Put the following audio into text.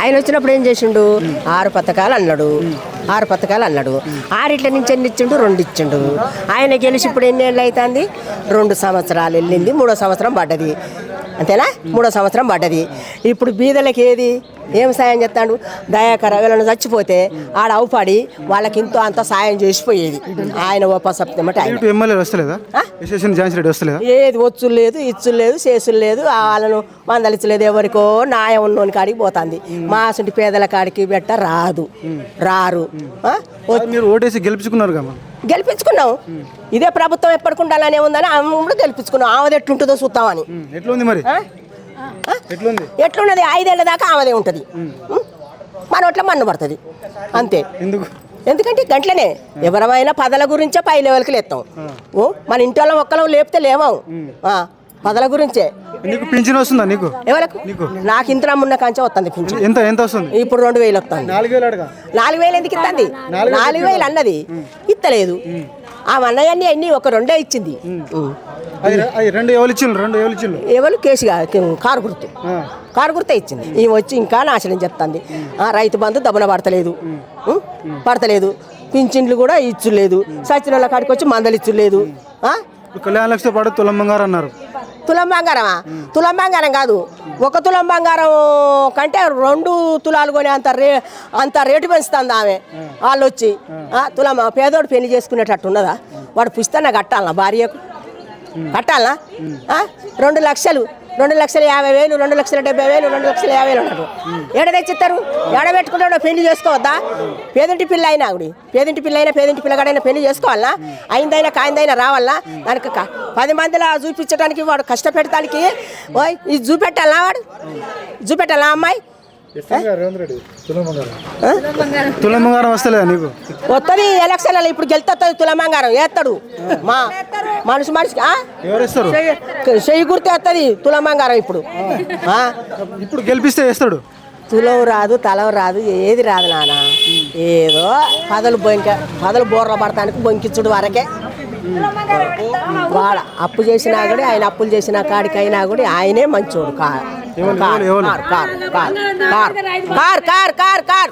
ఆయన వచ్చినప్పుడు ఏం చేసిండు? ఆరు పథకాలు అన్నాడు. ఆరు పథకాలు అన్నాడు. ఆరిట్ల నుంచి ఎన్ని ఇచ్చిండు? రెండు ఇచ్చిండు. ఆయన గెలిచి ఇప్పుడు ఎన్ని ఏళ్ళు అవుతుంది రెండు సంవత్సరాలు వెళ్ళింది. మూడో సంవత్సరం పడ్డది. అంతేనా? మూడో సంవత్సరం పడ్డది. ఇప్పుడు బీదలకి ఏది? ఏం సాయం చేస్తాడు? దయాకర వీళ్ళని చచ్చిపోతే ఆడ అవుపాడి వాళ్ళకి ఇంతో అంత సాయం చేసిపోయేది. ఆయన ఉపసప్తమటి ఆయన. ఎమ్మెల్యేలు వస్తలేదా? రెడ్డి వస్తలేదా? ఏది వచ్చులు లేదు ఇచ్చులు లేదు చేసులు లేదు వాళ్ళను మందలించలేదు ఎవరికో న్యాయం ఉన్నోని కాడికి పోతుంది. మా అసంటి పేదల కాడికి బెట్ట రాదు రారు. మీరు ఓటేసి గెలిపించుకున్నారు కదా గెలిపించుకున్నాం. ఇదే ప్రభుత్వం ఎప్పటికుండాలనే ఉందని ఆమె కూడా గెలిపించుకున్నాం. ఆమెది ఎట్లుంటుందో చూద్దామని. ఎట్లుంది మరి? ఎట్లున్నది? ఐదేళ్ళ దాకా ఆమెదే ఉంటుంది. మన ఒట్ల మన్ను పడుతుంది. అంతే. ఎందుకు? ఎందుకంటే గంటలనే. ఎవరమైనా పదల గురించే పై లెవెల్కి లేస్తాం ఓ మన ఇంటి వాళ్ళం ఒక్కలం లేపితే లేవాం. పదల గురించే. నీకు పింఛన్ వస్తుందా నీకు? ఎవరికి నాకు. ఇంత ఉన్న కంచె వస్తుంది పింఛన్. ఎంత ఎంత వస్తుంది? ఇప్పుడు రెండు వేలు వస్తుంది నాలుగు వేలు అడగా. నాలుగు వేలు ఎందుకు ఇస్తుంది నాలుగు వేలు అన్నది. ఇత్తలేదు. ఆ అన్నయ్యన్ని అన్ని ఒక రెండే ఇచ్చింది. అది రెండు ఎవరు ఇచ్చిండ్రు? రెండు ఎవరు ఇచ్చిండ్రు? ఎవరు కేసు కారు గుర్తు. కారు గుర్తే ఇచ్చింది. ఈ వచ్చి ఇంకా నాశనం చెప్తుంది. ఆ, రైతు బంధు దబ్బున పడతలేదు? పడతలేదు. పింఛన్లు కూడా ఇచ్చులేదు. సచిన వాళ్ళ కాడికి వచ్చి మందలు ఇచ్చులేదు. కళ్యాణ లక్ష్మితో పాటు తులం బంగారం అన్నారు. తులం బంగారమా? తులం బంగారం కాదు. ఒక తులం బంగారం కంటే రెండు తులాలు కొని అంత రే అంత రేటు పెంచుతుంది ఆమె. వాళ్ళు వచ్చి తులం పేదోడు పెళ్ళి చేసుకునేటట్టు ఉన్నదా? వాడు పుస్తన కట్టాలనా భార్యకు? కట్టాలా? రెండు లక్షలు. రెండు లక్షల యాభై వేలు రెండు లక్షల డెబ్బై వేలు రెండు లక్షల యాభై వేలు ఉన్నారు ఏడ తెచ్చిస్తారు ఏడ పెట్టుకుంటాడో పెళ్ళి చేసుకోవద్దా? పేదింటి పిల్ల అయినా ఆవిడ. పేదింటి పిల్ల అయినా పేదింటి పిల్లగాడైనా పెళ్ళి చేసుకోవాలా అయిందైనా కాయిందైనా రావాలా దానికి పది మందిలా చూపించడానికి వాడు కష్టపెడతానికి ఓయ్ ఇది చూపెట్టాలా వాడు? చూపెట్టాలా అమ్మాయి? తులం బంగారం వస్తలేదా నీకు? వస్తుంది ఎలక్షన్లలో ఇప్పుడు గెలుతుంది తులమంగారం వేస్తాడు మా మనిషి మనిషికి ఆ? ఎవరు ఇస్తారు చెయ్యి- గుర్తు వేస్తుంది తులమంగారం ఇప్పుడు. ఆ? ఇప్పుడు గెలిపిస్తే వేస్తాడు. తులం రాదు తలం రాదు ఏది రాదు నాన్న ఏదో పదలు బొంక పదలు బోర్ల పడటానికి బొంకిచ్చుడు వరకే. వాడ అప్పు చేసినా కూడా ఆయన అప్పులు చేసిన కాడికైనా కూడా ఆయనే మంచోడు car car car car car car car